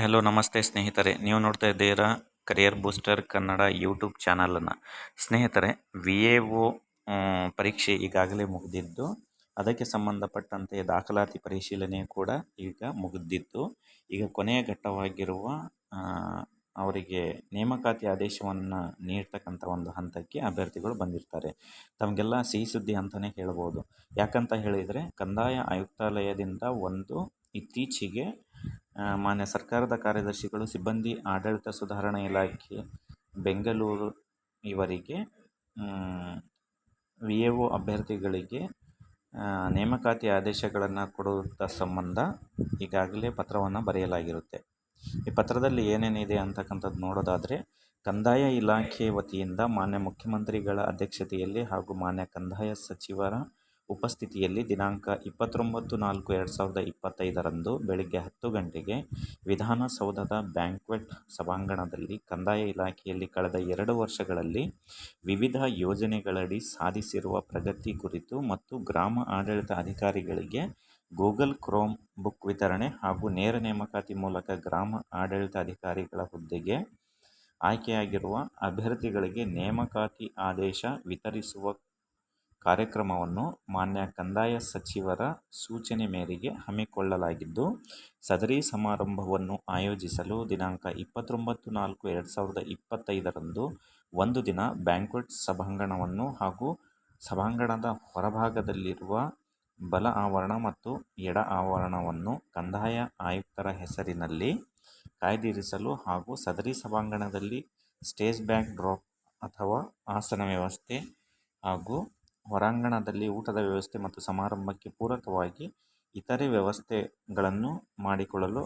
Hello ನಮಸ್ತೆ ಸ್ನೇಹಿತರೆ. ನೀವು ನೋಡ್ತಾ ಇದ್ದೀರಾ ಕರಿಯರ್ ಬೂಸ್ಟರ್ ಕನ್ನಡ ಯೂಟ್ಯೂಬ್ ಚಾನಲನ್ನು ಸ್ನೇಹಿತರೆ ವಿ ಎ ಒ ಪರೀಕ್ಷೆ ಈಗಾಗಲೇ ಮುಗಿದಿದ್ದು, ಅದಕ್ಕೆ ಸಂಬಂಧಪಟ್ಟಂತೆ ದಾಖಲಾತಿ ಪರಿಶೀಲನೆ ಕೂಡ ಈಗ ಮುಗಿದಿದ್ದು, ಈಗ ಕೊನೆಯ ಘಟ್ಟವಾಗಿರುವ ಅವರಿಗೆ ನೇಮಕಾತಿ ಆದೇಶವನ್ನು ನೀಡ್ತಕ್ಕಂಥ ಒಂದು ಹಂತಕ್ಕೆ ಅಭ್ಯರ್ಥಿಗಳು ಬಂದಿರ್ತಾರೆ. ತಮಗೆಲ್ಲ ಸಿಹಿ ಸುದ್ದಿ ಅಂತಲೇ ಹೇಳ್ಬೋದು. ಯಾಕಂತ ಹೇಳಿದರೆ, ಕಂದಾಯ ಆಯುಕ್ತಾಲಯದಿಂದ ಒಂದು ಇತ್ತೀಚೆಗೆ ಮಾನ್ಯ ಸರ್ಕಾರದ ಕಾರ್ಯದರ್ಶಿಗಳು, ಸಿಬ್ಬಂದಿ, ಆಡಳಿತ ಸುಧಾರಣಾ ಇಲಾಖೆ, ಬೆಂಗಳೂರು ಇವರಿಗೆ ವಿ ಎ ಒ ಅಭ್ಯರ್ಥಿಗಳಿಗೆ ನೇಮಕಾತಿ ಆದೇಶಗಳನ್ನು ಕೊಡುವ ಸಂಬಂಧ ಈಗಾಗಲೇ ಪತ್ರವನ್ನು ಬರೆಯಲಾಗಿರುತ್ತೆ. ಈ ಪತ್ರದಲ್ಲಿ ಏನೇನಿದೆ ಅಂತಕ್ಕಂಥದ್ದು ನೋಡೋದಾದರೆ, ಕಂದಾಯ ಇಲಾಖೆ ವತಿಯಿಂದ ಮಾನ್ಯ ಮುಖ್ಯಮಂತ್ರಿಗಳ ಅಧ್ಯಕ್ಷತೆಯಲ್ಲಿ ಹಾಗೂ ಮಾನ್ಯ ಕಂದಾಯ ಸಚಿವರ ಉಪಸ್ಥಿತಿಯಲ್ಲಿ ದಿನಾಂಕ ಇಪ್ಪತ್ತೊಂಬತ್ತು ನಾಲ್ಕು ಎರಡು ಸಾವಿರದ ಇಪ್ಪತ್ತೈದರಂದು ಬೆಳಗ್ಗೆ ಹತ್ತು ಗಂಟೆಗೆ ವಿಧಾನಸೌಧದ ಬ್ಯಾಂಕ್ವೆಟ್ ಸಭಾಂಗಣದಲ್ಲಿ ಕಂದಾಯ ಇಲಾಖೆಯಲ್ಲಿ ಕಳೆದ ಎರಡು ವರ್ಷಗಳಲ್ಲಿ ವಿವಿಧ ಯೋಜನೆಗಳಡಿ ಸಾಧಿಸಿರುವ ಪ್ರಗತಿ ಕುರಿತು ಮತ್ತು ಗ್ರಾಮ ಆಡಳಿತ ಅಧಿಕಾರಿಗಳಿಗೆ ಗೂಗಲ್ ಕ್ರೋಮ್ ಬುಕ್ ವಿತರಣೆ ಹಾಗೂ ನೇರ ನೇಮಕಾತಿ ಮೂಲಕ ಗ್ರಾಮ ಆಡಳಿತ ಅಧಿಕಾರಿಗಳ ಹುದ್ದೆಗೆ ಆಯ್ಕೆಯಾಗಿರುವ ಅಭ್ಯರ್ಥಿಗಳಿಗೆ ನೇಮಕಾತಿ ಆದೇಶ ವಿತರಿಸುವ ಕಾರ್ಯಕ್ರಮವನ್ನು ಮಾನ್ಯ ಕಂದಾಯ ಸಚಿವರ ಸೂಚನೆ ಮೇರೆಗೆ ಹಮ್ಮಿಕೊಳ್ಳಲಾಗಿದ್ದು, ಸದರಿ ಸಮಾರಂಭವನ್ನು ಆಯೋಜಿಸಲು ದಿನಾಂಕ ಇಪ್ಪತ್ತೊಂಬತ್ತು ನಾಲ್ಕು ಎರಡು ಸಾವಿರದ ಇಪ್ಪತ್ತೈದರಂದು ಒಂದು ದಿನ ಬ್ಯಾಂಕ್ವೆಟ್ ಸಭಾಂಗಣವನ್ನು ಹಾಗೂ ಸಭಾಂಗಣದ ಹೊರಭಾಗದಲ್ಲಿರುವ ಬಲ ಆವರಣ ಮತ್ತು ಎಡ ಆವರಣವನ್ನು ಕಂದಾಯ ಆಯುಕ್ತರ ಹೆಸರಿನಲ್ಲಿ ಕಾಯ್ದಿರಿಸಲು ಹಾಗೂ ಸದರಿ ಸಭಾಂಗಣದಲ್ಲಿ ಸ್ಟೇಜ್ ಬ್ಯಾಕ್ ಡ್ರಾಪ್ ಅಥವಾ ಆಸನ ವ್ಯವಸ್ಥೆ ಹಾಗೂ ಹೊರಾಂಗಣದಲ್ಲಿ ಊಟದ ವ್ಯವಸ್ಥೆ ಮತ್ತು ಸಮಾರಂಭಕ್ಕೆ ಪೂರಕವಾಗಿ ಇತರೆ ವ್ಯವಸ್ಥೆಗಳನ್ನು ಮಾಡಿಕೊಳ್ಳಲು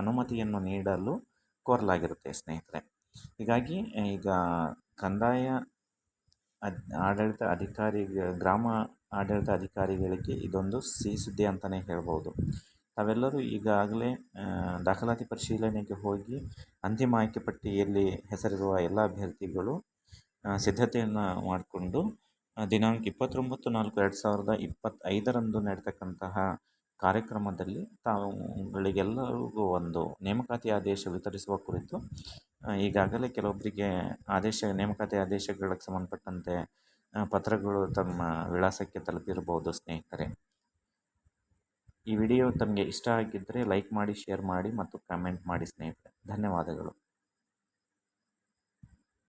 ಅನುಮತಿಯನ್ನು ನೀಡಲು ಕೋರಲಾಗಿರುತ್ತೆ ಸ್ನೇಹಿತರೆ. ಹೀಗಾಗಿ ಈಗ ಕಂದಾಯ ಆಡಳಿತ ಅಧಿಕಾರಿ, ಗ್ರಾಮ ಆಡಳಿತ ಅಧಿಕಾರಿಗಳಿಗೆ ಇದೊಂದು ಸಿಹಿ ಸುದ್ದಿ ಅಂತಲೇ ಹೇಳ್ಬೋದು. ತಾವೆಲ್ಲರೂ ಈಗಾಗಲೇ ದಾಖಲಾತಿ ಪರಿಶೀಲನೆಗೆ ಹೋಗಿ ಅಂತಿಮ ಆಯ್ಕೆ ಪಟ್ಟಿಯಲ್ಲಿ ಹೆಸರಿರುವ ಎಲ್ಲ ಅಭ್ಯರ್ಥಿಗಳು ಸಿದ್ಧತೆಯನ್ನು ಮಾಡಿಕೊಂಡು ದಿನಾಂಕ ಇಪ್ಪತ್ತೊಂಬತ್ತು ನಾಲ್ಕು ಎರಡು ಸಾವಿರದ ಇಪ್ಪತ್ತೈದರಂದು ನಡೆತಕ್ಕಂತಹ ಕಾರ್ಯಕ್ರಮದಲ್ಲಿ ತಾವುಗಳಿಗೆಲ್ಲರಿಗೂ ಒಂದು ನೇಮಕಾತಿ ಆದೇಶ ವಿತರಿಸುವ ಕುರಿತು ಈಗಾಗಲೇ ಕೆಲವೊಬ್ಬರಿಗೆ ಆದೇಶ, ನೇಮಕಾತಿ ಆದೇಶಗಳಿಗೆ ಸಂಬಂಧಪಟ್ಟಂತೆ ಪತ್ರಗಳು ತಮ್ಮ ವಿಳಾಸಕ್ಕೆ ತಲುಪಿರಬಹುದು ಸ್ನೇಹಿತರೆ. ಈ ವಿಡಿಯೋ ತಮಗೆ ಇಷ್ಟ ಆಗಿದ್ದರೆ ಲೈಕ್ ಮಾಡಿ, ಶೇರ್ ಮಾಡಿ ಮತ್ತು ಕಮೆಂಟ್ ಮಾಡಿ ಸ್ನೇಹಿತರೆ. ಧನ್ಯವಾದಗಳು.